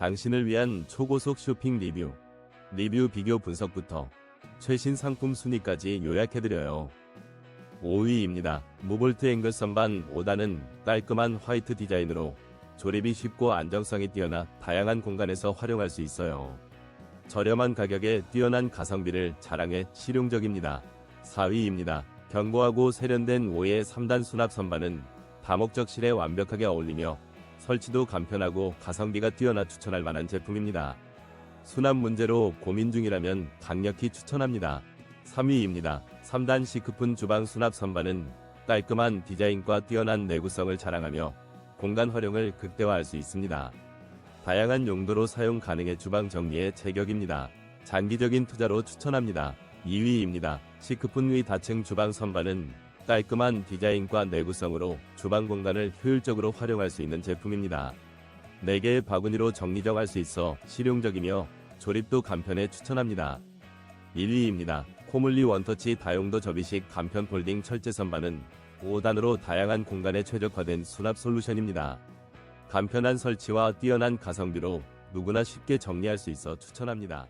당신을 위한 초고속 쇼핑 리뷰, 리뷰 비교 분석부터 최신 상품 순위까지 요약해드려요. 5위입니다. 무볼트 앵글 선반 5단은 깔끔한 화이트 디자인으로 조립이 쉽고 안정성이 뛰어나 다양한 공간에서 활용할 수 있어요. 저렴한 가격에 뛰어난 가성비를 자랑해 실용적입니다. 4위입니다. 견고하고 세련된 5의 3단 수납 선반은 다목적실에 완벽하게 어울리며 설치도 간편하고 가성비가 뛰어나 추천할 만한 제품입니다. 수납 문제로 고민 중이라면 강력히 추천합니다. 3위입니다. 3단 시크푼 주방 수납 선반은 깔끔한 디자인과 뛰어난 내구성을 자랑하며 공간 활용을 극대화할 수 있습니다. 다양한 용도로 사용 가능해 주방 정리에 제격입니다. 장기적인 투자로 추천합니다. 2위입니다. 시크푼 위 다층 주방 선반은 깔끔한 디자인과 내구성으로 주방 공간을 효율적으로 활용할 수 있는 제품입니다. 4개의 바구니로 정리정할 수 있어 실용적이며 조립도 간편해 추천합니다. 1위입니다. 코물리 원터치 다용도 접이식 간편 폴딩 철제 선반은 5단으로 다양한 공간에 최적화된 수납 솔루션입니다. 간편한 설치와 뛰어난 가성비로 누구나 쉽게 정리할 수 있어 추천합니다.